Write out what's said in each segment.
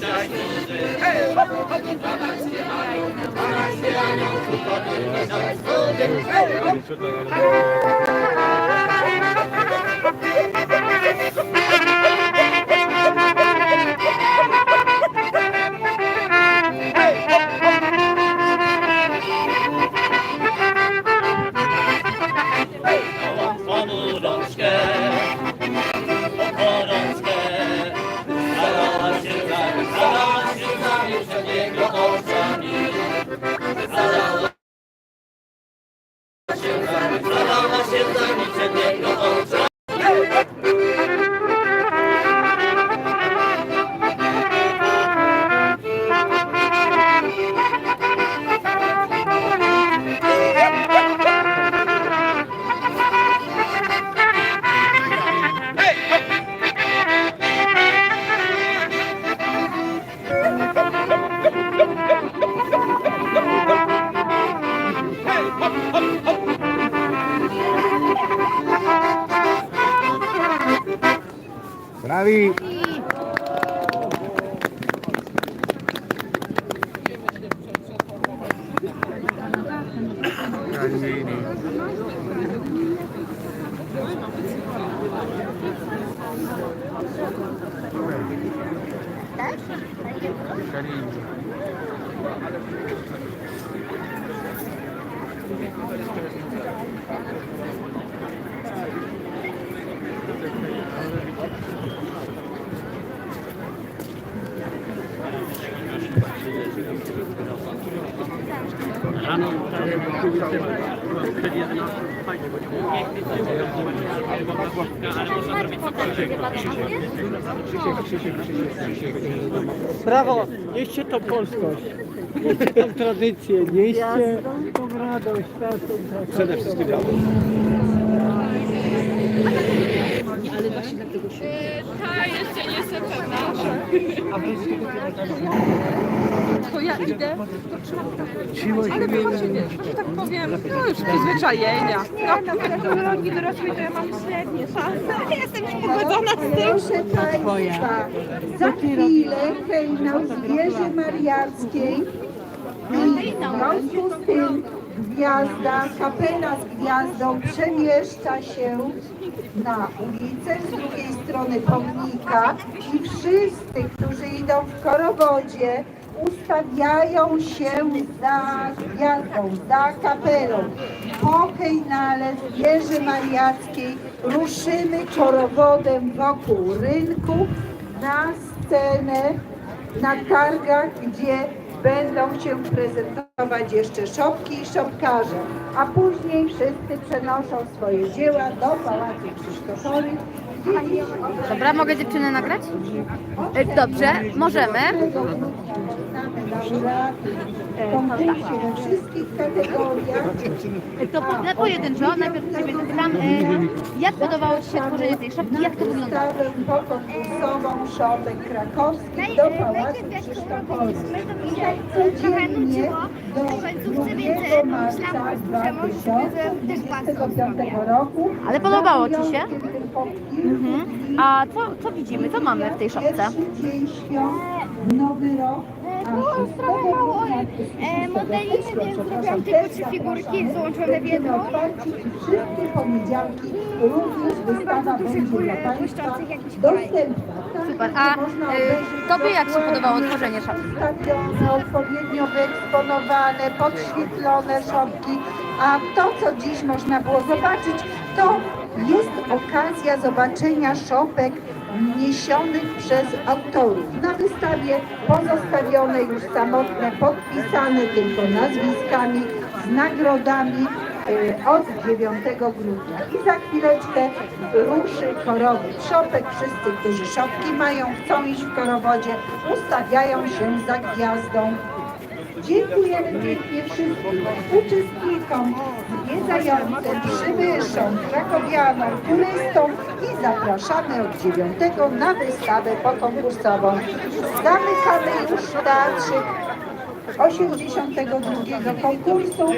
Hey! David. Thank you. Brawi! Brawo, nieście tą polskość, nieście tą tradycję, nieście tą radość, Przede wszystkim Ta jeszcze nie jestem pewna. To ja idę. Ale wychodzimy, że tak powiem, no już przyzwyczajenia. No, technologii dorosłej to ja mam średnie szanse. Jestem już pogodzona z tym. Proszę Państwa, za chwilę hejnał z wieży mariackiej i w związku z tym gwiazda, kapela z gwiazdą przemieszcza się na ulicę z drugiej strony pomnika i wszyscy, którzy idą w korowodzie, ustawiają się za gwiazdą, za kapelą. Po hejnale z wieży mariackiej ruszymy korowodem wokół rynku na scenę na targach, gdzie będą się prezentować jeszcze szopki i szopkarze, a później wszyscy przenoszą swoje dzieła do Pałacu Krzysztoforych. Dobra, mogę dziewczynę nagrać? E, Dobrze, możemy. Konkursy we wszystkich kategoriach. E, To po, na pojedynczo, najpierw Ciebie zapytam, e, jak podobało Ci się tworzenie tej szopki, jak to wyglądało? Wystawę pokonkursową szopek krakowskich do Pałacu Krzysztofowych. Codziennie do 2 marca 2025 roku. Ale podobało Ci się? Mhm. A co, co widzimy, co mamy w tej szopce? Pierwszy dzień świąt, nowy rok. Było 6 trochę mało grudnia, e, modeli, więc zrobiłam tylko trzy figurki złączone w jedną. Wszystkie poniedziałki również wystawa będzie dostępna. Super. A y, Tobie jak się podobało tworzenie szopki? Ustawione, odpowiednio wyeksponowane, podświetlone szopki. A to, co dziś można było zobaczyć, to jest okazja zobaczenia szopek wniesionych przez autorów. Na wystawie pozostawione już samotne, podpisane tylko nazwiskami, z nagrodami e, od 9 grudnia. I za chwileczkę ruszy korowód szopek. Wszyscy, którzy szopki mają, chcą iść w korowodzie, ustawiają się za gwiazdą Dziękujemy pięknie wszystkim uczestnikom, zwiedzającym, przybyszom, krakowianom, turystom i zapraszamy od 9 na wystawę pokonkursową. Zamykamy już teatrzyk 82 konkursu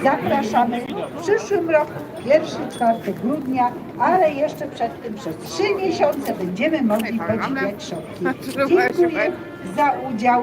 i zapraszamy w przyszłym roku, pierwszy czwartek grudnia, ale jeszcze przed tym przez trzy miesiące będziemy mogli podziwiać szopki. Dziękuję za udział.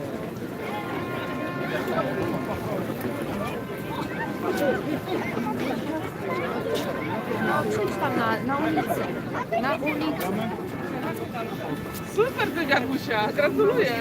No przyjdź tam na, na ulicę. Na ulicę. Super ty Gagusia, gratuluję.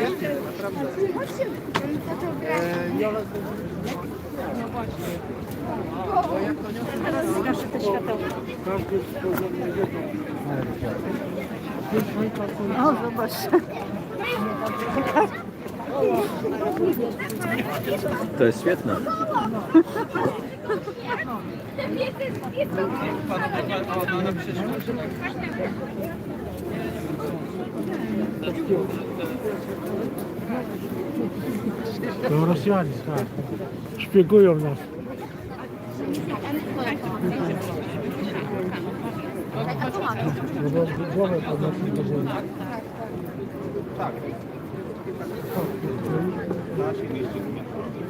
To jest świetne. To Rosjanie, tak. Szpiegują nas. To. No bo głowę podnosi do ziemi.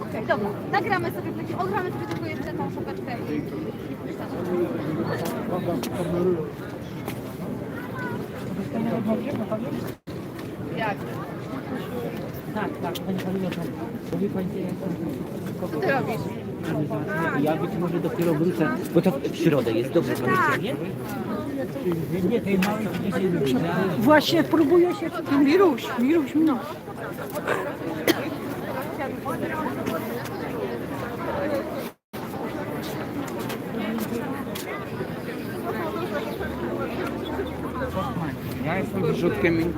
Okej, dobra. Nagramy sobie, ogramy sobie tylko jeszcze tą szopeczkę i... Jak? Ty robisz? Ja być może dopiero wrócę, bo to w środę jest dobrze pamiętam, nie? Właśnie próbuję się... Miruś, Miruś, no. Ja jestem wyrzutkiem